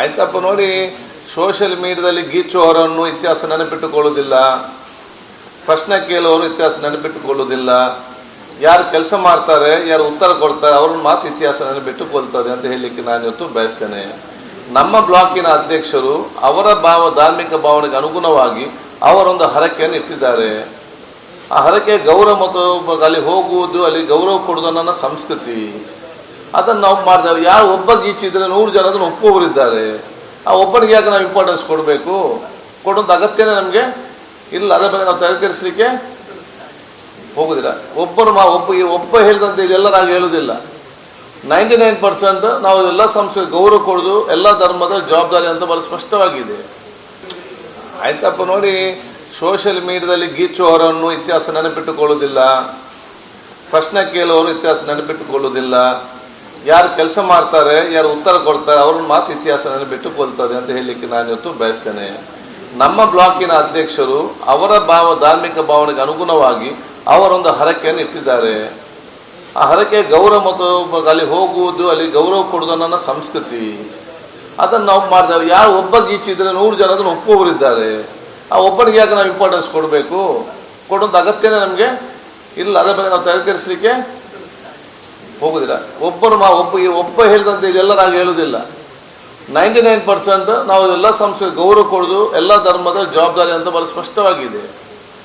ಆಯ್ತಪ್ಪ ನೋಡಿ ಸೋಷಿಯಲ್ ಮೀಡಿಯಾದಲ್ಲಿ ಗೀಚುವವರನ್ನು ಇತಿಹಾಸ ನೆನಪಿಟ್ಟುಕೊಳ್ಳುವುದಿಲ್ಲ ಪ್ರಶ್ನೆ ಕೇಳುವವರು ಇತಿಹಾಸ ನೆನಪಿಟ್ಟುಕೊಳ್ಳುವುದಿಲ್ಲ ಯಾರು ಕೆಲಸ ಮಾಡ್ತಾರೆ, ಯಾರು ಉತ್ತರ ಕೊಡ್ತಾರೆ, ಅವ್ರನ್ನ ಮಾತ್ರ ಇತಿಹಾಸ ನೆನಪಿಟ್ಟುಕೊಳ್ತದೆ ಅಂತ ಹೇಳಲಿಕ್ಕೆ ನಾನು ಇವತ್ತು ಬಯಸ್ತೇನೆ. ನಮ್ಮ ಬ್ಲಾಕಿನ ಅಧ್ಯಕ್ಷರು ಅವರ ಭಾವ, ಧಾರ್ಮಿಕ ಭಾವನೆಗೆ ಅನುಗುಣವಾಗಿ ಅವರೊಂದು ಹರಕೆಯನ್ನು ಇಟ್ಟಿದ್ದಾರೆ. ಆ ಹರಕೆ ಗೌರವ ಮತ್ತು ಅಲ್ಲಿ ಹೋಗುವುದು, ಅಲ್ಲಿ ಗೌರವ ಕೊಡುವುದು ನನ್ನ ಸಂಸ್ಕೃತಿ. ಅದನ್ನು ನಾವು ಮಾಡಿದೆವು ಯಾರು ಒಬ್ಬ ಗೀಚಿದ್ರೆ ನೂರು ಜನ ಅದನ್ನು ಒಪ್ಪುವವರಿದ್ದಾರೆ ಆ ಒಬ್ಬನಿಗೆ ಯಾಕೆ ನಾವು ಇಂಪಾರ್ಟೆನ್ಸ್ ಕೊಡಬೇಕು? ಕೊಡೋದು ಅಗತ್ಯನೇ ನಮಗೆ ಇಲ್ಲ. ಅದರ ಬಗ್ಗೆ ನಾವು ತಲೆಕೆಡಿಸ್ಲಿಕ್ಕೆ ಹೋಗುದಿಲ್ಲ. ಒಬ್ಬರು ಮಾ ಒಬ್ಬ ಒಬ್ಬ ಹೇಳಿದಂತೆ ಇದೆಲ್ಲ ನಾವು ಹೇಳುವುದಿಲ್ಲ ನೈಂಟಿ ನೈನ್ ಪರ್ಸೆಂಟ್ ನಾವು ಎಲ್ಲ ಸಂಸ್ಥೆಗೆ ಗೌರವ ಕೊಡೋದು, ಎಲ್ಲ ಧರ್ಮದ ಜವಾಬ್ದಾರಿ ಅಂತ ಬಹಳ ಸ್ಪಷ್ಟವಾಗಿದೆ. ಆಯ್ತಪ್ಪ ನೋಡಿ ಸೋಷಿಯಲ್ ಮೀಡಿಯಾದಲ್ಲಿ ಗೀಚುವವರನ್ನು ಇತಿಹಾಸ ನೆನಪಿಟ್ಟುಕೊಳ್ಳುವುದಿಲ್ಲ. ಪ್ರಶ್ನೆ ಕೇಳುವವರು ಇತಿಹಾಸ ನೆನಪಿಟ್ಟುಕೊಳ್ಳುವುದಿಲ್ಲ. ಯಾರು ಕೆಲಸ ಮಾಡ್ತಾರೆ, ಯಾರು ಉತ್ತರ ಕೊಡ್ತಾರೆ, ಅವ್ರನ್ನ ಮಾತು ಇತಿಹಾಸ ಬಿಟ್ಟುಕೊಳ್ತದೆ ಅಂತ ಹೇಳಲಿಕ್ಕೆ ನಾನು ಇವತ್ತು ಬಯಸ್ತೇನೆ. ನಮ್ಮ ಬ್ಲಾಕಿನ ಅಧ್ಯಕ್ಷರು ಅವರ ಭಾವ, ಧಾರ್ಮಿಕ ಭಾವನೆಗೆ ಅನುಗುಣವಾಗಿ ಅವರೊಂದು ಹರಕೆಯನ್ನು ಇಟ್ಟಿದ್ದಾರೆ. ಆ ಹರಕೆ ಗೌರವ ಮತ್ತು ಅಲ್ಲಿ ಹೋಗುವುದು, ಅಲ್ಲಿ ಗೌರವ ಕೊಡುವುದು ನನ್ನ ಸಂಸ್ಕೃತಿ. ಅದನ್ನು ನಾವು ಮಾಡಿದೆವು ಯಾರು ಒಬ್ಬ ಗೀಚಿದ್ರೆ ನೂರು ಜನ ಅದನ್ನು ಒಪ್ಪುವವರಿದ್ದಾರೆ. ಆ ಒಬ್ಬನಿಗೆ ಯಾಕೆ ನಾವು ಇಂಪಾರ್ಟೆನ್ಸ್ ಕೊಡಬೇಕು? ಕೊಡೋದು ಅಗತ್ಯನೇ ನಮಗೆ? ಇಲ್ಲ, ಅದರ ಬಗ್ಗೆ ನಾವು ತಲೆಕೆಡಿಸ್ಲಿಕ್ಕೆ ಹೋಗುದಿಲ್ಲ. ಒಬ್ಬರು ಮಾ ಒಬ್ಬ ಒಬ್ಬ ಹೇಳಿದಂತೆ ಇದೆಲ್ಲ ನಾವು ಹೇಳುವುದಿಲ್ಲ ನೈಂಟಿ ನೈನ್ ಪರ್ಸೆಂಟ್ ನಾವು ಎಲ್ಲ ಸಂಸ್ಥೆ ಗೌರವ ಕೊಡೋದು, ಎಲ್ಲ ಧರ್ಮದ ಜವಾಬ್ದಾರಿ ಅಂತ ಬಹಳ ಸ್ಪಷ್ಟವಾಗಿದೆ.